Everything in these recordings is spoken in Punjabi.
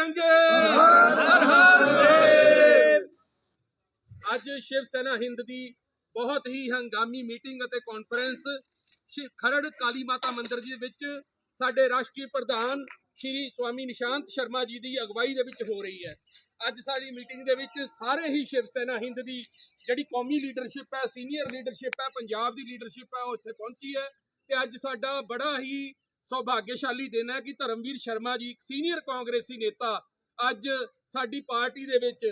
ਹਰ ਹਰ ਅੱਜ ਸ਼ਿਵ ਸੈਨਾ ਹਿੰਦ ਦੀ ਬਹੁਤ ਹੀ ਹੰਗਾਮੀ ਮੀਟਿੰਗ ਅਤੇ ਕਾਨਫਰੰਸ ਖਰੜ ਕਾਲੀ ਮਾਤਾ ਮੰਦਿਰ ਜੀ ਵਿੱਚ ਸਾਡੇ ਰਾਸ਼ਟਰੀ ਪ੍ਰਧਾਨ ਸ਼੍ਰੀ ਸਵਾਮੀ ਨਿਸ਼ਾਂਤ ਸ਼ਰਮਾ ਜੀ ਦੀ ਅਗਵਾਈ ਦੇ ਵਿੱਚ ਹੋ ਰਹੀ ਹੈ। ਅੱਜ ਸਾਡੀ ਮੀਟਿੰਗ ਦੇ ਵਿੱਚ ਸਾਰੇ ਹੀ ਸ਼ਿਵ ਸੈਨਾ ਹਿੰਦ ਦੀ ਜਿਹੜੀ ਕੌਮੀ ਲੀਡਰਸ਼ਿਪ ਹੈ ਸੀਨੀਅਰ ਲੀਡਰਸ਼ਿਪ ਹੈ ਪੰਜਾਬ ਦੀ ਲੀਡਰਸ਼ਿਪ ਹੈ ਉਹ ਇੱਥੇ ਪਹੁੰਚੀ ਹੈ। ਤੇ ਅੱਜ ਸਾਡਾ ਬੜਾ ਹੀ ਸੌਭਾਗਿਆਸ਼ਾਲੀ ਦਿਨ ਹੈ ਕਿ ਧਰਮਵੀਰ ਸ਼ਰਮਾ ਜੀ, ਇੱਕ ਸੀਨੀਅਰ ਕਾਂਗਰਸੀ ਨੇਤਾ, ਅੱਜ ਸਾਡੀ ਪਾਰਟੀ ਦੇ ਵਿੱਚ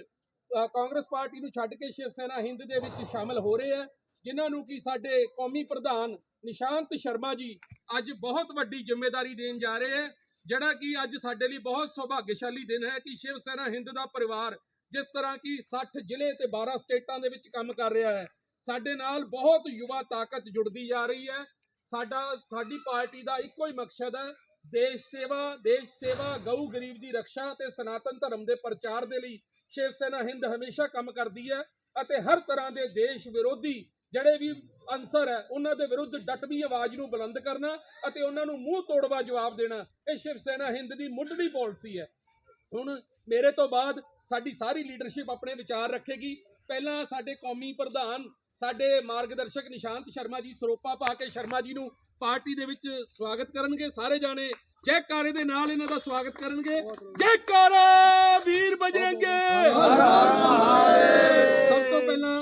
ਕਾਂਗਰਸ ਪਾਰਟੀ ਨੂੰ ਛੱਡ ਕੇ ਸ਼ਿਵ ਸੈਨਾ ਹਿੰਦ ਦੇ ਵਿੱਚ ਸ਼ਾਮਲ ਹੋ ਰਹੇ ਹੈ, ਜਿਨ੍ਹਾਂ ਨੂੰ ਕਿ ਸਾਡੇ ਕੌਮੀ ਪ੍ਰਧਾਨ ਨਿਸ਼ਾਂਤ ਸ਼ਰਮਾ ਜੀ ਅੱਜ ਬਹੁਤ ਵੱਡੀ ਜ਼ਿੰਮੇਵਾਰੀ ਦੇਣ ਜਾ ਰਹੇ ਹੈ, ਜਿਹੜਾ ਕਿ ਅੱਜ ਸਾਡੇ ਲਈ ਬਹੁਤ ਸੌਭਾਗਿਆਸ਼ਾਲੀ ਦਿਨ ਹੈ ਕਿ ਸ਼ਿਵ ਸੈਨਾ ਹਿੰਦ ਦਾ ਪਰਿਵਾਰ ਜਿਸ ਤਰ੍ਹਾਂ ਕਿ 60 ਜ਼ਿਲ੍ਹੇ ਤੇ 12 ਸਟੇਟਾਂ ਦੇ ਵਿੱਚ ਕੰਮ ਕਰ ਰਿਹਾ ਹੈ, ਸਾਡੇ ਨਾਲ ਬਹੁਤ ਯੁਵਾ ਤਾਕਤ ਜੁੜਦੀ ਜਾ ਰਹੀ ਹੈ ਸਾਡਾ, ਸਾਡੀ ਪਾਰਟੀ ਦਾ ਇੱਕੋ ਹੀ ਮਕਸਦ ਹੈ ਦੇਸ਼ ਸੇਵਾ ਦੇਸ਼ ਸੇਵਾ ਗਊ ਗਰੀਬ ਦੀ ਰੱਖਿਆ ਤੇ ਸਨਾਤਨ ਧਰਮ ਦੇ ਪ੍ਰਚਾਰ ਦੇ ਲਈ। ਸ਼ਿਵ ਸੈਨਾ ਹਿੰਦ ਹਮੇਸ਼ਾ ਕੰਮ ਕਰਦੀ ਹੈ ਅਤੇ ਹਰ ਤਰ੍ਹਾਂ ਦੇ ਦੇਸ਼ ਵਿਰੋਧੀ ਜਿਹੜੇ ਵੀ ਅਨਸਰ ਹੈ, ਉਹਨਾਂ ਦੇ ਵਿਰੁੱਧ ਡਟਵੀਂ ਆਵਾਜ਼ ਨੂੰ ਬੁਲੰਦ ਕਰਨਾ ਅਤੇ ਉਹਨਾਂ ਨੂੰ ਮੂੰਹ ਤੋੜਵਾ ਜਵਾਬ ਦੇਣਾ, ਇਹ ਸ਼ਿਵ ਸੈਨਾ ਹਿੰਦ ਦੀ ਮੁੱਢਲੀ ਪਾਲਿਸੀ ਹੈ। ਹੁਣ ਮੇਰੇ ਤੋਂ ਬਾਅਦ ਸਾਡੀ ਸਾਰੀ ਲੀਡਰਸ਼ਿਪ ਆਪਣੇ ਵਿਚਾਰ ਰੱਖੇਗੀ। ਪਹਿਲਾਂ ਸਾਡੇ ਕੌਮੀ ਪ੍ਰਧਾਨ ਸਾਡੇ ਮਾਰਗਦਰਸ਼ਕ ਨਿਸ਼ਾਂਤ ਸ਼ਰਮਾ ਜੀ, ਸਰੋਪਾ ਪਾ ਕੇ ਸ਼ਰਮਾ ਜੀ ਨੂੰ ਪਾਰਟੀ ਦੇ ਵਿੱਚ ਸਵਾਗਤ ਕਰਨਗੇ। ਸਾਰੇ ਜਾਣੇ ਜੈਕਾਰੇ ਦੇ ਨਾਲ ਇਹਨਾਂ ਦਾ ਸਵਾਗਤ ਕਰਨਗੇ। ਜੈਕਾਰਾ ਵੀਰ ਬਜਰੰਗੇ। ਸਭ ਤੋਂ ਪਹਿਲਾਂ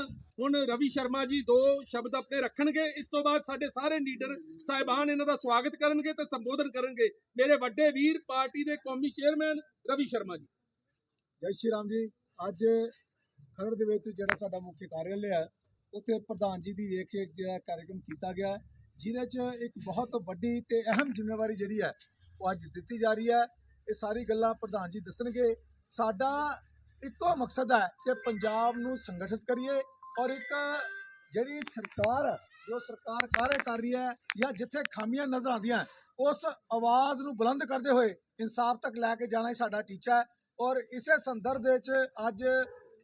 ਹੁਣ ਰਵੀ ਸ਼ਰਮਾ ਜੀ ਦੋ ਸ਼ਬਦ ਆਪਣੇ ਰੱਖਣਗੇ। ਇਸ ਤੋਂ ਬਾਅਦ ਸਾਡੇ ਸਾਰੇ ਲੀਡਰ ਸਾਹਿਬਾਨ ਇਹਨਾਂ ਦਾ ਸਵਾਗਤ ਕਰਨਗੇ ਤੇ ਸੰਬੋਧਨ ਕਰਨਗੇ। ਮੇਰੇ ਵੱਡੇ ਵੀਰ ਪਾਰਟੀ ਦੇ ਕੌਮੀ ਚੇਅਰਮੈਨ ਰਵੀ ਸ਼ਰਮਾ ਜੀ। ਜੈ ਸ਼੍ਰੀ ਰਾਮ ਜੀ, ਅੱਜ ਖਰੜ ਦੇ ਵਿੱਚ ਜਿਹੜਾ ਸਾਡਾ ਮੁੱਖ ਕਾਰਜਾਲय ਹੈ ਉੱਥੇ ਪ੍ਰਧਾਨ ਜੀ ਦੀ ਦੇਖ ਰੇਖ ਜਿਹੜਾ ਕਾਰਜਕ੍ਰਮ ਕੀਤਾ ਗਿਆ ਜਿਹਦੇ 'ਚ ਇੱਕ ਬਹੁਤ ਵੱਡੀ ਤੇ ਅਹਿਮ ਜ਼ਿੰਮੇਵਾਰੀ ਜਿਹੜੀ ਹੈ, ਉਹ ਅੱਜ ਦਿੱਤੀ ਜਾ ਰਹੀ ਹੈ। ਇਹ ਸਾਰੀ ਗੱਲਾਂ ਪ੍ਰਧਾਨ ਜੀ ਦੱਸਣਗੇ। ਸਾਡਾ ਇੱਕੋ ਮਕਸਦ ਹੈ ਕਿ ਪੰਜਾਬ ਨੂੰ ਸੰਗਠਿਤ ਕਰੀਏ ਔਰ ਇੱਕ ਜਿਹੜੀ ਸਰਕਾਰ ਹੈ, ਜੋ ਸਰਕਾਰ ਕਾਰਜ ਕਰ ਰਹੀ ਹੈ ਜਾਂ ਜਿੱਥੇ ਖਾਮੀਆਂ ਨਜ਼ਰ ਆਉਂਦੀਆਂ ਉਸ ਆਵਾਜ਼ ਨੂੰ ਬੁਲੰਦ ਕਰਦੇ ਹੋਏ ਇਨਸਾਫ ਤੱਕ ਲੈ ਕੇ ਜਾਣਾ ਹੀ ਸਾਡਾ ਟੀਚਾ ਹੈ। ਔਰ ਇਸੇ ਸੰਦਰਭ ਦੇ ਵਿੱਚ ਅੱਜ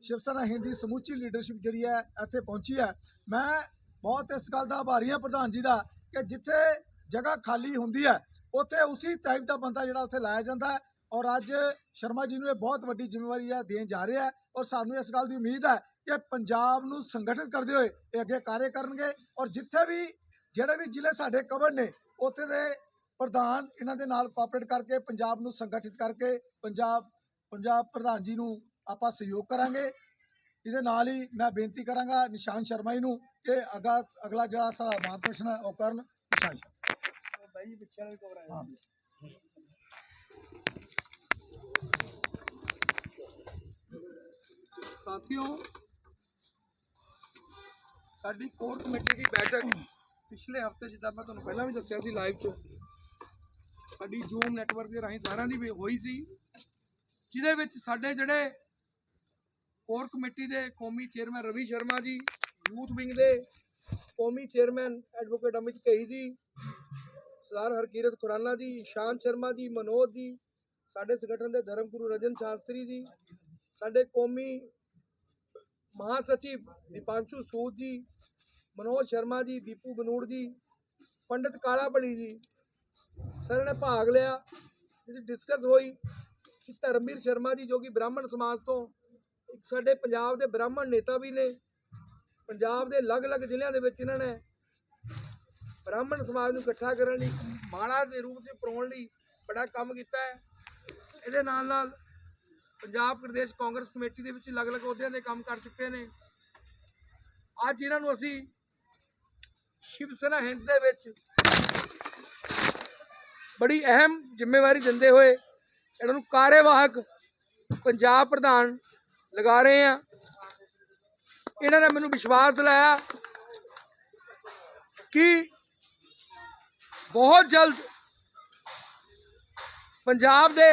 ਸ਼ਿਵ ਸੈਨਾ ਹਿੰਦੀ ਸਮੁੱਚੀ ਲੀਡਰਸ਼ਿਪ ਜਿਹੜੀ ਹੈ ਇੱਥੇ ਪਹੁੰਚੀ ਹੈ। ਮੈਂ ਬਹੁਤ ਇਸ ਗੱਲ ਦਾ ਆਭਾਰੀ ਹਾਂ ਪ੍ਰਧਾਨ ਜੀ ਦਾ ਕਿ ਜਿੱਥੇ ਜਗ੍ਹਾ ਖਾਲੀ ਹੁੰਦੀ ਹੈ, ਉੱਥੇ ਉਸੇ ਟਾਈਪ ਦਾ ਬੰਦਾ ਜਿਹੜਾ ਉੱਥੇ ਲਾਇਆ ਜਾਂਦਾ ਹੈ ਔਰ ਅੱਜ ਸ਼ਰਮਾ ਜੀ ਨੂੰ ਇਹ ਬਹੁਤ ਵੱਡੀ ਜ਼ਿੰਮੇਵਾਰੀ ਹੈ ਦੇਣ ਜਾ ਰਿਹਾ ਔਰ ਸਾਨੂੰ ਇਸ ਗੱਲ ਦੀ ਉਮੀਦ ਹੈ ਕਿ ਪੰਜਾਬ ਨੂੰ ਸੰਗਠਿਤ ਕਰਦੇ ਹੋਏ ਇਹ ਅੱਗੇ ਕਾਰਜ ਕਰਨਗੇ ਔਰ ਜਿੱਥੇ ਵੀ ਜਿਹੜੇ ਵੀ ਜ਼ਿਲ੍ਹੇ ਸਾਡੇ ਕਵਰ ਨੇ, ਉੱਥੇ ਦੇ ਪ੍ਰਧਾਨ ਇਹਨਾਂ ਦੇ ਨਾਲ ਕੋਆਪਰੇਟ ਕਰਕੇ ਪੰਜਾਬ ਨੂੰ ਸੰਗਠਿਤ ਕਰਕੇ ਪੰਜਾਬ ਪੰਜਾਬ ਪ੍ਰਧਾਨ ਜੀ ਨੂੰ ਆਪਾਂ ਸਹਿਯੋਗ ਕਰਾਂਗੇ। ਇਹਦੇ ਨਾਲ ਹੀ ਮੈਂ ਬੇਨਤੀ ਕਰਾਂਗਾ ਨਿਸ਼ਾਨ ਸ਼ਰਮਾ ਜੀ ਨੂੰ ਕਿ ਅਗਾ ਅਗਲਾ ਜਿਹੜਾ ਸਾਡਾ ਮਾਰਗਦਰਸ਼ਨ ਹੈ ਉਹ ਕਰਨ ਨਿਸ਼ਾਨ ਸ਼ਰਮਾ। ਬਾਈ ਜੀ ਪਿੱਛੇ ਵਾਲਾ ਵੀ ਕਵਰ ਆਇਆ ਹਾਂ ਸਾਥੀਓ ਸਾਡੀ ਕੋਰ ਕਮੇਟੀ ਦੀ ਬੈਠਕ ਪਿਛਲੇ ਹਫ਼ਤੇ ਜਿੱਦਾਂ ਮੈਂ ਤੁਹਾਨੂੰ ਪਹਿਲਾਂ ਵੀ ਦੱਸਿਆ ਸੀ ਲਾਈਵ 'ਚ ਸਾਡੀ ਜੂਮ ਨੈਟਵਰਕ ਦੇ ਰਾਹੀਂ ਸਾਰਿਆਂ ਦੀ ਵੀ ਹੋਈ ਸੀ ਜਿਹਦੇ ਵਿੱਚ ਸਾਡੇ ਜਿਹੜੇ ਕੋਰ ਕਮੇਟੀ ਦੇ ਕੌਮੀ chairman Ravi Sharma ji, youth wing ਦੇ ਕੌਮੀ ਚੇਅਰਮੈਨ ਐਡਵੋਕੇਟ ਅਮਿਤ ਕਹੀ ਜੀ, ਸਰਦਾਰ ਹਰਕੀਰਤ ਖੁਰਾਨਾ ਜੀ ਇਸ਼ਾਨ ਸ਼ਰਮਾ ਜੀ, ਮਨੋਜ ਜੀ, ਸਾਡੇ ਸੰਗਠਨ ਦੇ ਧਰਮਗੁਰੂ ਰਜਨ ਸ਼ਾਸਤਰੀ ਜੀ, ਸਾਡੇ ਕੌਮੀ ਮਹਾਸਚਿਵ ਦੀਪਾਂਸ਼ੂ ਸੂਦ ਜੀ, ਮਨੋਜ ਸ਼ਰਮਾ ਜੀ, ਦੀਪੂ ਬਨੂੜ ਜੀ, ਪੰਡਿਤ ਕਾਲਾ ਬਲੀ ਜੀ, ਸਰ ਨੇ ਭਾਗ ਲਿਆ। ਇਸ ਡਿਸਕਸ ਹੋਈ ਕਿ ਧਰਮਵੀਰ ਸ਼ਰਮਾ ਜੀ ਜੋ ਕਿ ਬ੍ਰਾਹਮਣ ਸਮਾਜ ਤੋਂ ਸਾਡੇ ਪੰਜਾਬ ਦੇ ਬ੍ਰਾਹਮਣ ਨੇਤਾ ਵੀ ਨੇ। ਪੰਜਾਬ ਦੇ ਅਲੱਗ-ਅਲੱਗ ਜ਼ਿਲ੍ਹਿਆਂ ਦੇ ਵਿੱਚ ਇਹਨਾਂ ਨੇ ਬ੍ਰਾਹਮਣ ਸਮਾਜ ਨੂੰ ਇਕੱਠਾ ਕਰਨ ਲਈ ਇੱਕ ਮਾਲਾ ਦੇ ਰੂਪ 'ਚ ਪਰੋਣ ਲਈ ਬੜਾ ਕੰਮ ਕੀਤਾ ਹੈ। ਇਹਦੇ ਨਾਲ ਨਾਲ ਪੰਜਾਬ ਪ੍ਰਦੇਸ਼ ਕਾਂਗਰਸ ਕਮੇਟੀ ਦੇ ਵਿੱਚ ਅਲੱਗ-ਅਲੱਗ ਅਹੁਦਿਆਂ ਦੇ ਕੰਮ ਕਰ ਚੁੱਕੇ ਨੇ। ਅੱਜ ਇਹਨਾਂ ਨੂੰ ਅਸੀਂ ਸ਼ਿਵ ਸੈਨਾ ਹਿੰਦ ਦੇ ਵਿੱਚ ਬੜੀ ਅਹਿਮ ਜ਼ਿੰਮੇਵਾਰੀ ਦਿੰਦੇ ਹੋਏ ਇਹਨਾਂ ਨੂੰ ਕਾਰਜਵਾਹਕ ਪੰਜਾਬ ਪ੍ਰਧਾਨ ਲਗਾ ਰਹੇ ਆ। ਇਹਨਾਂ ਨੇ ਮੈਨੂੰ ਵਿਸ਼ਵਾਸ ਦਿਲਾਇਆ ਕਿ ਬਹੁਤ ਜਲਦ ਪੰਜਾਬ ਦੇ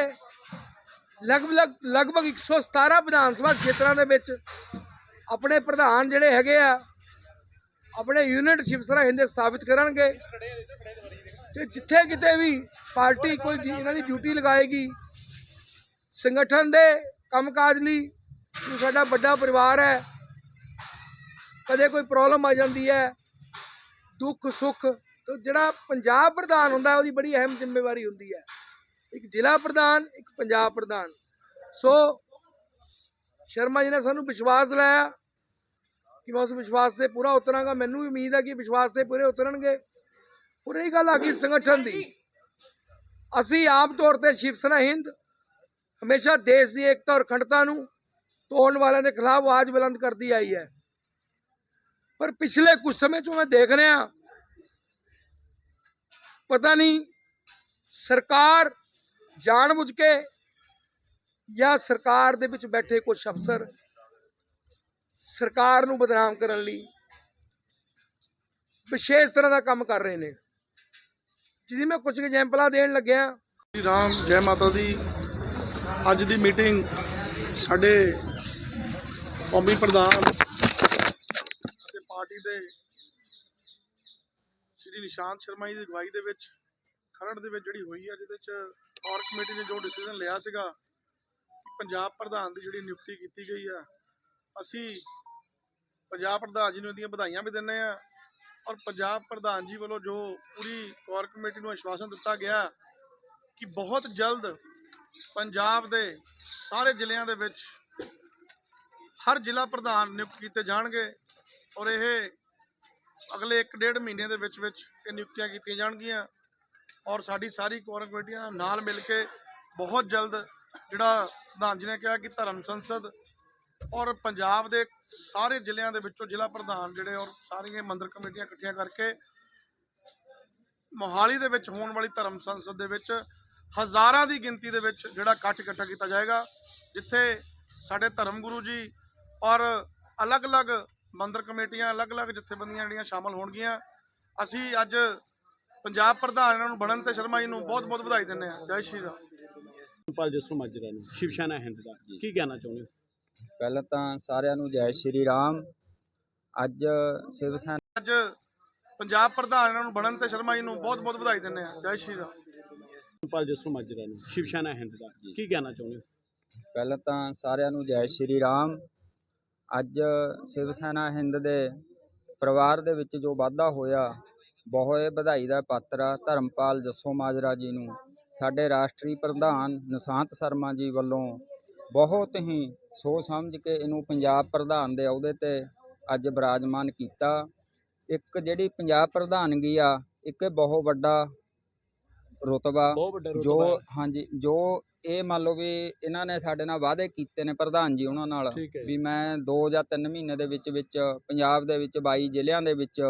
ਲਗਭਗ ਲਗਭਗ 117 ਵਿਧਾਨ ਸਭਾ ਖੇਤਰਾਂ ਦੇ ਵਿੱਚ ਆਪਣੇ ਪ੍ਰਧਾਨ ਜਿਹੜੇ ਹੈਗੇ ਆ, ਆਪਣੇ ਯੂਨਿਟ ਸ਼ਿਵਸਰਾ ਹਿੰਦੇ ਸਥਾਪਿਤ ਕਰਨਗੇ। ਤੇ ਜਿੱਥੇ ਕਿਤੇ ਵੀ ਪਾਰਟੀ ਕੋਈ ਜੀ- ਇਹਨਾਂ ਦੀ ਡਿਊਟੀ ਲਗਾਏਗੀ, ਸੰਗਠਨ ਦੇ ਕੰਮਕਾਜ ਲਈ ਸਾਡਾ ਵੱਡਾ ਪਰਿਵਾਰ ਹੈ। ਕਦੇ ਕੋਈ ਪ੍ਰੋਬਲਮ ਆ ਜਾਂਦੀ ਹੈ। ਦੁੱਖ, ਸੁੱਖ, ਤੇ ਜਿਹੜਾ ਪੰਜਾਬ ਪ੍ਰਧਾਨ ਹੁੰਦਾ, ਉਹਦੀ ਬੜੀ ਅਹਿਮ ਜ਼ਿੰਮੇਵਾਰੀ ਹੁੰਦੀ ਹੈ। ਇੱਕ ਜ਼ਿਲ੍ਹਾ ਪ੍ਰਧਾਨ, ਇੱਕ ਪੰਜਾਬ ਪ੍ਰਧਾਨ। ਸੋ ਸ਼ਰਮਾ ਜੀ ਨੇ ਸਾਨੂੰ ਵਿਸ਼ਵਾਸ ਲਾਇਆ ਕਿ ਮੈਂ ਉਸ ਵਿਸ਼ਵਾਸ ਤੇ ਪੂਰਾ ਉਤਰਾਂਗਾ। ਮੈਨੂੰ ਵੀ ਉਮੀਦ ਹੈ ਕਿ ਵਿਸ਼ਵਾਸ ਤੇ ਪੂਰੇ ਉਤਰਨਗੇ। ਹੁਣ ਇਹ ਗੱਲ ਆ ਗਈ ਸੰਗਠਨ ਦੀ। ਅਸੀਂ ਆਮ ਤੌਰ ਤੇ ਸ਼ਿਵ ਸੈਨਾ, ਹਿੰਦ ਹਮੇਸ਼ਾ ਦੇਸ਼ ਦੀ ਏਕਤਾ ਔਰ ਅਖੰਡਤਾ ਨੂੰ ਤੋੜਨ ਵਾਲਿਆਂ ਦੇ ਖਿਲਾਫ ਆਵਾਜ਼ ਬੁਲੰਦ ਕਰਦੀ ਆਈ ਹੈ। ਪਰ ਪਿਛਲੇ ਕੁਝ ਸਮੇਂ ਤੋਂ ਮੈਂ ਦੇਖ ਰਿਹਾ ਪਤਾ ਨਹੀਂ ਸਰਕਾਰ ਜਾਣਬੁੱਝ ਕੇ ਜਾਂ ਸਰਕਾਰ ਦੇ ਵਿੱਚ ਬੈਠੇ ਕੁਝ ਅਫਸਰ ਸਰਕਾਰ ਨੂੰ ਬਦਨਾਮ ਕਰਨ ਲਈ ਵਿਸ਼ੇਸ਼ ਤਰ੍ਹਾਂ ਦਾ ਕੰਮ ਕਰ ਰਹੇ ਨੇ। ਜਿਹਦੀ ਮੈਂ ਕੁਝ ਐਗਜ਼ਾਮਪਲਾਂ ਦੇਣ ਲੱਗਿਆ ਸ਼੍ਰੀ ਰਾਮ, ਜੈ ਮਾਤਾ ਦੀ ਅੱਜ ਦੀ ਮੀਟਿੰਗ ਸਾਡੇ ਕੌਮੀ ਪ੍ਰਧਾਨ ਅਤੇ ਪਾਰਟੀ ਦੇ ਸ਼੍ਰੀ ਨਿਸ਼ਾਂਤ ਸ਼ਰਮਾ ਜੀ ਦੀ ਅਗਵਾਈ ਦੇ ਵਿੱਚ, ਖਰੜ ਦੇ ਵਿੱਚ ਜਿਹੜੀ ਹੋਈ ਹੈ, ਜਿਹਦੇ ਚ ਔਰ ਕਮੇਟੀ ਨੇ ਜੋ ਡਿਸੀਜਨ ਲਿਆ ਸੀਗਾ ਪੰਜਾਬ ਪ੍ਰਧਾਨ ਦੀ ਜਿਹੜੀ ਨਿਯੁਕਤੀ ਕੀਤੀ ਗਈ ਆ, ਅਸੀਂ ਪੰਜਾਬ ਪ੍ਰਧਾਨ ਜੀ ਨੂੰ ਇਹਦੀਆਂ ਵਧਾਈਆਂ ਵੀ ਦਿੰਦੇ ਆ ਔਰ ਪੰਜਾਬ ਪ੍ਰਧਾਨ ਜੀ ਵੱਲੋਂ ਜੋ ਪੂਰੀ ਕੋਰ ਕਮੇਟੀ ਨੂੰ ਆਸ਼ਵਾਸਨ ਦਿੱਤਾ ਗਿਆ ਕਿ ਬਹੁਤ ਜਲਦ ਪੰਜਾਬ ਦੇ ਸਾਰੇ ਜ਼ਿਲ੍ਹਿਆਂ ਦੇ ਵਿੱਚ ਹਰ ਜ਼ਿਲ੍ਹਾ ਪ੍ਰਧਾਨ ਨਿਯੁਕਤ ਕੀਤੇ ਜਾਣਗੇ ਔਰ ਇਹ ਅਗਲੇ 1.5 ਮਹੀਨੇ ਦੇ ਵਿੱਚ ਵਿੱਚ ਇਹ ਨਿਯੁਕਤੀਆਂ ਕੀਤੀਆਂ ਜਾਣਗੀਆਂ ਔਰ ਸਾਡੀ ਸਾਰੀ ਕੋਰ ਕਮੇਟੀਆਂ ਨਾਲ ਮਿਲ ਕੇ ਬਹੁਤ ਜਲਦ ਜਿਹੜਾ ਪ੍ਰਧਾਨ ਜੀ ਨੇ ਕਿਹਾ ਕਿ ਧਰਮ ਸੰਸਦ ਔਰ ਪੰਜਾਬ ਦੇ ਸਾਰੇ ਜ਼ਿਲ੍ਹਿਆਂ ਦੇ ਵਿੱਚੋਂ ਜ਼ਿਲ੍ਹਾ ਪ੍ਰਧਾਨ ਜਿਹੜੇ ਔਰ ਸਾਰੀਆਂ ਮੰਦਰ ਕਮੇਟੀਆਂ ਇਕੱਠੀਆਂ ਕਰਕੇ ਮੋਹਾਲੀ ਦੇ ਵਿੱਚ ਹੋਣ ਵਾਲੀ ਧਰਮ ਸੰਸਦ ਦੇ ਵਿੱਚ ਹਜ਼ਾਰਾਂ ਦੀ ਗਿਣਤੀ ਦੇ ਵਿੱਚ ਜਿਹੜਾ ਇਕੱਠ ਇਕੱਠਾ ਕੀਤਾ ਜਾਏਗਾ, ਜਿੱਥੇ ਸਾਡੇ ਧਰਮ ਗੁਰੂ ਜੀ ਔਰ ਅਲੱਗ-ਅਲੱਗ ਮੰਦਰ ਕਮੇਟੀਆਂ ਅਲੱਗ-ਅਲੱਗ ਜਥੇਬੰਦੀਆਂ ਜਿਹੜੀਆਂ ਸ਼ਾਮਲ ਹੋਣਗੀਆਂ ਅਸੀਂ ਅੱਜ ਪੰਜਾਬ ਪ੍ਰਧਾਨ ਇਹਨਾਂ ਨੂੰ ਬਣਨ ਤੇ ਸ਼ਰਮਾ ਜੀ ਨੂੰ ਬਹੁਤ-ਬਹੁਤ ਵਧਾਈ ਦਿੰਦੇ ਹਾਂ। ਜੈ ਸ਼੍ਰੀ ਰਾਮ। ਪਾਲ ਜਸੂ ਮਾਜਰਾ ਨੂੰ ਸ਼ਿਵ ਸੈਨਾ ਹਿੰਦ ਦਾ ਕੀ ਕਹਿਣਾ ਚਾਹੁੰਦੇ ਹੋ? ਪਹਿਲਾਂ ਤਾਂ ਸਾਰਿਆਂ ਨੂੰ ਜੈ ਸ਼੍ਰੀ ਰਾਮ। ਅੱਜ ਸ਼ਿਵ ਸੈਨਾ ਅੱਜ ਪੰਜਾਬ ਪ੍ਰਧਾਨ ਇਹਨਾਂ ਨੂੰ ਬਣਨ ਤੇ ਸ਼ਰਮਾ ਜੀ ਨੂੰ ਬਹੁਤ-ਬਹੁਤ ਵਧਾਈ ਦਿੰਦੇ ਹਾਂ। ਜੈ ਸ਼੍ਰੀ ਰਾਮ। ਪਾਲ ਜਸੂ ਮਾਜਰਾ ਨੂੰ ਸ਼ਿਵ ਸੈਨਾ ਹਿੰਦ ਦਾ ਕੀ ਕਹਿਣਾ ਚਾਹੁੰਦੇ ਹੋ? ਪਹਿਲਾਂ ਤਾਂ ਸਾਰਿਆਂ ਨੂੰ ਜੈ ਸ਼੍ਰੀ ਰਾਮ। ਅੱਜ ਸ਼ਿਵ ਸੈਨਾ ਹਿੰਦ ਦੇ ਪਰਿਵਾਰ ਦੇ ਵਿੱਚ ਜੋ ਵਾਧਾ ਹੋਇਆ ਬਹੁਤ ਇਹ ਵਧਾਈ ਦਾ ਪਾਤਰ ਆ ਧਰਮਪਾਲ ਜੱਸੋ ਮਾਜਰਾ ਜੀ ਨੂੰ ਸਾਡੇ ਰਾਸ਼ਟਰੀ ਪ੍ਰਧਾਨ ਨਿਸ਼ਾਂਤ ਸ਼ਰਮਾ ਜੀ ਵੱਲੋਂ ਬਹੁਤ ਹੀ ਸੋਚ ਸਮਝ ਕੇ ਇਹਨੂੰ ਪੰਜਾਬ ਪ੍ਰਧਾਨ ਦੇ ਅਹੁਦੇ ਤੇ ਅੱਜ ਬਿਰਾਜਮਾਨ ਕੀਤਾ ਇੱਕ ਜਿਹੜੀ ਪੰਜਾਬ ਪ੍ਰਧਾਨਗੀ ਆ ਇੱਕ ਬਹੁਤ ਵੱਡਾ ਰੁਤਬਾ ਜੋ। ਹਾਂਜੀ ਜੋ ਇਹ ਮੰਨ ਲਓ ਵੀ ਇਹਨਾਂ ਨੇ ਸਾਡੇ ਨਾਲ ਵਾਅਦੇ ਕੀਤੇ ਨੇ ਪ੍ਰਧਾਨ ਜੀ ਉਹਨਾਂ ਨਾਲ ਠੀਕ ਹੈ ਵੀ ਮੈਂ 2 ਜਾਂ 3 ਮਹੀਨੇ ਦੇ ਵਿੱਚ ਵਿੱਚ ਪੰਜਾਬ ਦੇ ਵਿੱਚ 22 ਜ਼ਿਲ੍ਹਿਆਂ ਦੇ ਵਿੱਚ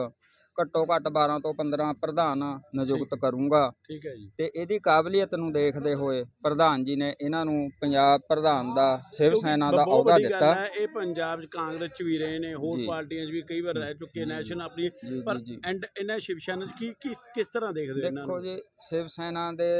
ਘੱਟੋ ਘੱਟ 12 ਤੋਂ 15 ਪ੍ਰਧਾਨ ਨਿਯੁਕਤ ਕਰੂੰਗਾ। ਠੀਕ ਹੈ ਜੀ। ਤੇ ਇਹਦੀ ਕਾਬਲੀਅਤ ਨੂੰ ਦੇਖਦੇ ਹੋਏ ਪ੍ਰਧਾਨ ਜੀ ਨੇ ਇਹਨਾਂ ਨੂੰ ਪੰਜਾਬ ਪ੍ਰਧਾਨ ਦਾ ਸ਼ਿਵ ਸੈਨਾ ਦਾ ਬਹੁਤ ਅਹੁਦਾ ਵੱਡੀ ਗੱਲ ਦਿੱਤਾ ਹੈ, ਇਹ ਪੰਜਾਬ 'ਚ ਕਾਂਗਰਸ 'ਚ ਵੀ ਰਹੇ ਨੇ ਹੋਰ ਜੀ। ਪਾਰਟੀਆਂ 'ਚ ਵੀ ਕਈ ਵਾਰ ਰਹਿ ਚੁੱਕੇ ਨੈਸ਼ਨ ਆਪਣੀ ਜੀ ਪਰ ਜੀ। ਜੀ ਐਂਡ ਇਹਨਾਂ ਸ਼ਿਵ ਸੈਨਾ 'ਚ ਕੀ ਕਿਸ ਕਿਸ ਤਰ੍ਹਾਂ ਦੇਖਦੇ ਹੋ ਇਹਨਾਂ ਦੇਖੋ ਨੂੰ? ਜੀ ਸ਼ਿਵ ਸੈਨਾ ਦੇ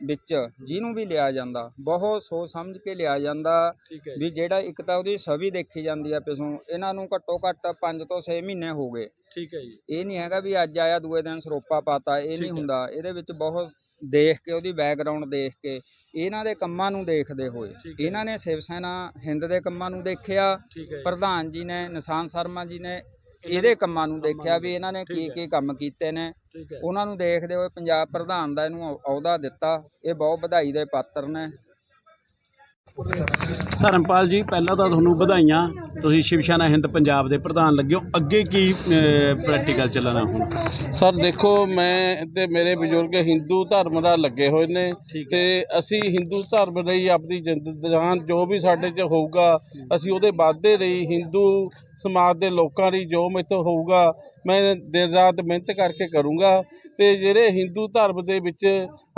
ਵਿੱਚ ਜਿਹਨੂੰ ਵੀ ਲਿਆ ਜਾਂਦਾ ਬਹੁਤ ਸੋਚ ਸਮਝ ਕੇ ਲਿਆ ਜਾਂਦਾ ਠੀਕ ਹੈ ਵੀ ਜਿਹੜਾ ਇੱਕ ਤਾਂ ਉਹਦੀ ਛਵੀ ਦੇਖੀ ਜਾਂਦੀ ਆ ਪਿਛੋਂ ਇਹਨਾਂ ਨੂੰ ਘੱਟੋ ਘੱਟ 5 ਤੋਂ 6 ਮਹੀਨੇ ਹੋ ਗਏ ਠੀਕ ਹੈ ਜੀ ਇਹ ਨਹੀਂ ਹੈਗਾ ਵੀ ਅੱਜ ਆਇਆ ਦੂਏ ਦਿਨ ਸਰੋਪਾ ਪਾਤਾ ਇਹ ਨਹੀਂ। ਹੁੰਦਾ ਇਹਦੇ ਵਿੱਚ ਬਹੁਤ ਦੇਖ ਕੇ ਉਹਦੀ ਬੈਕਗ੍ਰਾਉਂਡ ਦੇਖ ਕੇ ਇਹਨਾਂ ਦੇ ਕੰਮਾਂ ਨੂੰ ਦੇਖਦੇ ਹੋਏ ਠੀਕ ਹੈ। ਇਹਨਾਂ ਨੇ ਸ਼ਿਵ ਸੈਨਾ ਹਿੰਦ ਦੇ ਕੰਮਾਂ ਨੂੰ ਦੇਖਿਆ ਠੀਕ ਹੈ ਜੀ। ਪ੍ਰਧਾਨ ਜੀ ਨੇ ਨਿਸ਼ਾਨ ਸ਼ਰਮਾ ਜੀ ਨੇ ਇਹਦੇ ਕੰਮਾਂ ਨੂੰ ਦੇਖਿਆ ਵੀ ਇਹਨਾਂ ਨੇ ਕੀ। ਕੀ ਕੰਮ ਕੀਤੇ ਨੇ। ਉਹਨਾਂ ਨੂੰ ਦੇਖਦੇ ਹੋਏ ਪੰਜਾਬ ਪ੍ਰਧਾਨ ਦਾ ਇਹਨੂੰ ਅਹੁ- ਅਹੁਦਾ ਦਿੱਤਾ। ਇਹ ਬਹੁਤ ਵਧਾਈ ਦੇ ਪਾਤਰ ਨੇ। ਧਰਮਪਾਲ ਜੀ ਪਹਿਲਾਂ ਤਾਂ ਤੁਹਾਨੂੰ ਵਧਾਈਆਂ। ਤੁਸੀਂ ਸ਼ਿਵ ਸੈਨਾ ਹਿੰਦ ਪੰਜਾਬ ਦੇ ਪ੍ਰਧਾਨ ਲੱਗੇ ਹੋ। ਅੱਗੇ ਕੀ ਪ੍ਰੈਕਟੀਕਲ ਚੱਲਣਾ ਹੁਣ? ਸਰ ਦੇਖੋ ਮੈਂ ਤੇ ਮੇਰੇ ਬਜ਼ੁਰਗ ਹਿੰਦੂ ਧਰਮ ਦਾ ਲੱਗੇ ਹੋਏ ਨੇ ਤੇ ਅਸੀਂ ਹਿੰਦੂ ਧਰਮ ਲਈ ਆਪਣੀ ਜ਼ਿੰਦਗੀ ਜਾਨ ਜੋ ਵੀ ਸਾਡੇ 'ਚ ਹੋਊਗਾ ਅਸੀਂ ਉਹਦੇ ਵਾਧੇ ਲਈ ਹਿੰਦੂ ਸਮਾਜ ਦੇ ਲੋਕਾਂ ਲਈ ਜੋ ਮੇਥੋਂ ਹੋਊਗਾ ਮੈਂ ਦਿਨ ਰਾਤ ਮਿਹਨਤ ਕਰਕੇ ਕਰੂੰਗਾ। ਤੇ ਜਿਹੜੇ ਹਿੰਦੂ ਧਰਮ ਦੇ ਵਿੱਚ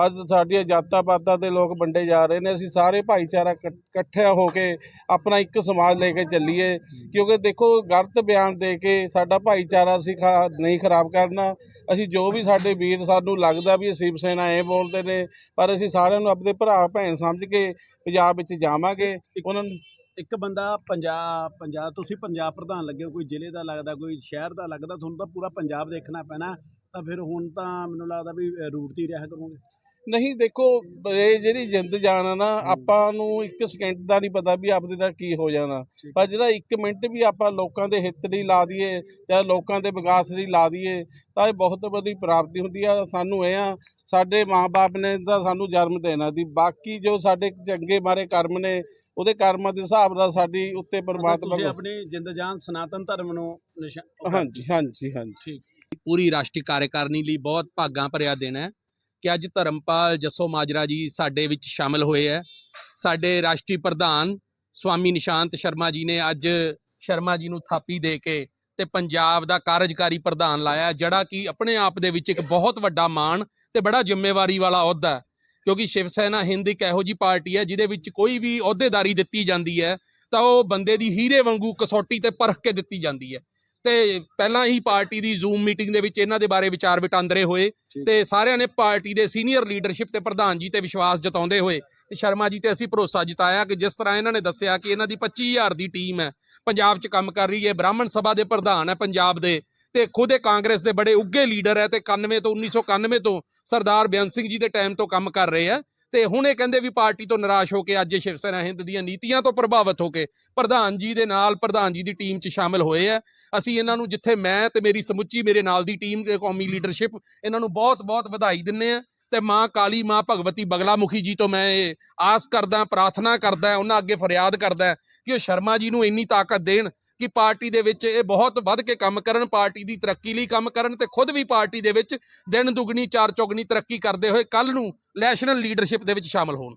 ਅੱਜ ਸਾਡੀਆਂ ਜਾਤਾਂ ਪਾਤਾਂ ਦੇ ਲੋਕ ਵੰਡੇ ਜਾ ਰਹੇ ਨੇ ਅਸੀਂ ਸਾਰੇ ਭਾਈਚਾਰਾ ਇਕੱਠ- ਇਕੱਠਿਆ ਹੋ ਕੇ ਆਪਣਾ ਇੱਕ ਸਮਾਜ ਲੈ ਕੇ ਚੱਲੀਏ। ਕਿਉਂਕਿ ਦੇਖੋ ਗਲਤ ਬਿਆਨ ਦੇ ਕੇ ਸਾਡਾ ਭਾਈਚਾਰਾ ਅਸੀਂ ਨਹੀਂ ਖਰਾਬ ਕਰਨਾ। ਅਸੀਂ ਜੋ ਵੀ ਸਾਡੇ ਵੀਰ ਸਾਨੂੰ ਲੱਗਦਾ ਵੀ ਸ਼ਿਵ ਸੈਨਾ ਇਹ ਬੋਲਦੇ ਨੇ ਪਰ ਅਸੀਂ ਸਾਰਿਆਂ ਨੂੰ ਆਪਣੇ ਭਰਾ ਭੈਣ ਸਮਝ ਕੇ ਪੰਜਾਬ ਵਿੱਚ ਜਾਵਾਂਗੇ। ਉਹਨਾਂ ਨੂੰ ਇੱਕ ਬੰਦਾ ਪੰਜਾਬ ਪੰਜਾਬ ਤੁਸੀਂ ਪੰਜਾਬ ਪ੍ਰਧਾਨ ਲੱਗੇ ਹੋ ਕੋਈ ਜ਼ਿਲ੍ਹੇ ਦਾ ਲੱਗਦਾ ਕੋਈ ਸ਼ਹਿਰ ਦਾ ਲੱਗਦਾ ਤੁਹਾਨੂੰ ਤਾਂ ਪੂਰਾ ਪੰਜਾਬ ਦੇਖਣਾ ਪੈਣਾ। ਤਾਂ ਫਿਰ ਹੁਣ ਤਾਂ ਮੈਨੂੰ ਲੱਗਦਾ ਵੀ ਰੂਟ ਤੇ ਹੀ ਰਿਹਾ ਕਰੋਗੇ। ਨਹੀਂ ਦੇਖੋ ਇਹ ਜਿਹੜੀ ਜਿੰਦ ਜਾਨ ਆ ਨਾ ਆਪਾਂ ਨੂੰ ਇੱਕ ਸਕਿੰਟ ਦਾ ਨਹੀਂ ਪਤਾ ਵੀ ਆਪਦੇ ਨਾਲ ਕੀ ਹੋ ਜਾਣਾ। ਪਰ ਜਿਹੜਾ ਇੱਕ ਮਿੰਟ ਵੀ ਆਪਾਂ ਲੋਕਾਂ ਦੇ ਹਿੱਤ ਲਈ ਲਾ ਦਈਏ ਜਾਂ ਲੋਕਾਂ ਦੇ ਵਿਕਾਸ ਲਈ ਲਾ ਦਈਏ ਤਾਂ ਇਹ ਬਹੁਤ ਵੱਡੀ ਪ੍ਰਾਪਤੀ ਹੁੰਦੀ ਆ। ਸਾਨੂੰ ਇਹ ਆ ਸਾਡੇ ਮਾਪੇ ਨੇ ਤਾਂ ਸਾਨੂੰ ਜਨਮ ਦੇਣਾ ਦੀ ਬਾਕੀ ਜੋ ਸਾਡੇ ਚੰਗੇ ਮਾਰੇ ਕਰਮ ਨੇ ਉਹਦੇ ਕਰਮਾਂ ਦੇ ਹਿਸਾਬ ਨਾਲ ਸਾਡੀ ਉੱਤੇ ਪਰਮਾਤਮਾ ਤੁਸੀਂ ਆਪਣੀ ਜਿੰਦ ਜਾਨ ਸਨਾਤਨ ਧਰਮ ਨੂੰ ਨਿਸ਼ਾ- ਹਾਂਜੀ ਹਾਂਜੀ ਹਾਂਜੀ। ਪੂਰੀ ਰਾਸ਼ਟਰੀ ਕਾਰਜਕਾਰਨੀ ਲਈ ਬਹੁਤ ਭਾਗਾਂ ਭਰਿਆ ਦਿਨ ਹੈ। ਕਿ ਅੱਜ ਧਰਮਪਾਲ ਜੱਸੋ ਮਾਜਰਾ ਜੀ ਸਾਡੇ ਵਿੱਚ ਸ਼ਾਮਲ ਹੋਏ ਹੈ। ਸਾਡੇ ਰਾਸ਼ਟਰੀ ਪ੍ਰਧਾਨ ਸਵਾਮੀ ਨਿਸ਼ਾਂਤ ਸ਼ਰਮਾ ਜੀ ਨੇ ਅੱਜ ਸ਼ਰਮਾ ਜੀ ਨੂੰ ਥਾਪੀ ਦੇ ਕੇ ਤੇ ਪੰਜਾਬ ਦਾ ਕਾਰਜਕਾਰੀ ਪ੍ਰਧਾਨ ਲਾਇਆ ਜਿਹੜਾ ਕਿ ਆਪਣੇ ਆਪ ਦੇ ਵਿੱਚ ਇੱਕ ਬਹੁਤ ਵੱਡਾ ਮਾਣ ਤੇ ਬੜਾ ਜ਼ਿੰਮੇਵਾਰੀ ਵਾਲਾ ਅਹੁਦਾ ਕਿਉਂਕਿ ਸ਼ਿਵ ਸੈਨਾ ਹਿੰਦ ਇੱਕ ਇਹੋ ਜੀ ਪਾਰਟੀ ਹੈ, ਜਿਹਦੇ ਵਿੱਚ ਕੋਈ ਵੀ ਅਹੁਦੇਦਾਰੀ ਦਿੱਤੀ ਜਾਂਦੀ ਹੈ, ਤਾਂ ਉਹ ਬੰਦੇ ਦੀ ਹੀਰੇ ਵਾਂਗੂ ਕਸੌਟੀ ਤੇ ਪਰਖ ਕੇ ਦਿੱਤੀ ਜਾਂਦੀ ਹੈ। ਤੇ ਪਹਿਲਾਂ ਹੀ ਪਾਰਟੀ ਦੀ ਜ਼ੂਮ ਮੀਟਿੰਗ ਦੇ ਵਿੱਚ ਇਹਨਾਂ ਦੇ ਬਾਰੇ ਵਿਚਾਰ ਵਟਾਂਦਰੇ ਹੋਏ ਤੇ ਸਾਰਿਆਂ ਨੇ ਪਾਰਟੀ ਦੇ ਸੀਨੀਅਰ ਲੀਡਰਸ਼ਿਪ ਤੇ ਪ੍ਰਧਾਨ ਜੀ ਤੇ ਵਿਸ਼ਵਾਸ ਜਤਾਉਂਦੇ ਹੋਏ ਤੇ ਸ਼ਰਮਾ ਜੀ ਤੇ ਅਸੀਂ ਭਰੋਸਾ ਜਤਾਇਆ ਕਿ ਜਿਸ ਤਰ੍ਹਾਂ ਇਹਨਾਂ ਨੇ ਦੱਸਿਆ ਕਿ ਇਹਨਾਂ ਦੀ 25000 ਦੀ ਟੀਮ ਹੈ ਪੰਜਾਬ 'ਚ ਕੰਮ ਕਰ ਰਹੀ ਹੈ ਬ੍ਰਾਹਮਣ ਸਭਾ ਦੇ ਪ੍ਰਧਾਨ ਹੈ ਪੰਜਾਬ ਦੇ ਤੇ ਖੁਦ ਇਹ ਕਾਂਗਰਸ ਦੇ ਬੜੇ ਉੱਗੇ ਲੀਡਰ ਹੈ ਤੇ 91 ਤੋਂ 1991 ਤੋਂ ਸਰਦਾਰ ਬਿਆਨ ਸਿੰਘ ਜੀ ਦੇ ਟਾਈਮ ਤੋਂ ਕੰਮ ਕਰ ਰਹੇ ਆ ਤੇ ਹੁਣ ਇਹ ਕਹਿੰਦੇ ਵੀ ਪਾਰਟੀ ਤੋਂ ਨਿਰਾਸ਼ ਹੋ ਕੇ ਅੱਜ ਸ਼ਿਵ ਸੈਨਾ ਹਿੰਦ ਦੀਆਂ ਨੀਤੀਆਂ ਤੋਂ ਪ੍ਰਭਾਵਿਤ ਹੋ ਕੇ ਪ੍ਰਧਾਨ ਜੀ ਦੇ ਨਾਲ ਪ੍ਰਧਾਨ ਜੀ ਦੀ ਟੀਮ 'ਚ ਸ਼ਾਮਿਲ ਹੋਏ ਆ। ਅਸੀਂ ਇਹਨਾਂ ਨੂੰ ਜਿੱਥੇ ਮੈਂ ਤੇ ਮੇਰੀ ਸਮੁੱਚੀ ਮੇਰੇ ਨਾਲ ਦੀ ਟੀਮ ਤੇ ਕੌਮੀ ਲੀਡਰਸ਼ਿਪ ਇਹਨਾਂ ਨੂੰ ਬਹੁਤ-ਬਹੁਤ ਵਧਾਈ ਦਿੰਨੇ ਆ ਤੇ ਮਾਂ ਕਾਲੀ, ਮਾਂ ਭਗਵਤੀ ਬਗਲਾਮੁਖੀ ਜੀ ਤੋਂ ਮੈਂ ਇਹ ਆਸ ਕਰਦਾ, ਪ੍ਰਾਰਥਨਾ ਕਰਦਾ, ਉਹਨਾਂ ਅੱਗੇ ਫਰਿਆਦ ਕਰਦਾ ਕਿ ਉਹ ਸ਼ਰਮਾ ਜੀ ਨੂੰ ਇੰਨੀ ਤਾਕਤ ਦੇਣ ਕਿ ਪਾਰਟੀ ਦੇ ਵਿੱਚ ਇਹ ਬਹੁਤ ਵੱਧ ਕੇ ਕੰਮ ਕਰਨ, ਪਾਰਟੀ ਦੀ ਤਰੱਕੀ ਲਈ ਕੰਮ ਕਰਨ ਤੇ ਖੁਦ ਵੀ ਪਾਰਟੀ ਦੇ ਵਿੱਚ ਦਿਨ ਦੁਗਣੀ, ਚਾਰ ਚੌਗਣੀ ਤਰੱਕੀ ਕਰਦੇ ਹੋਏ ਕੱਲ ਨੂੰ ਨੈਸ਼ਨਲ ਲੀਡਰਸ਼ਿਪ ਦੇ ਵਿੱਚ ਸ਼ਾਮਲ ਹੋਣ।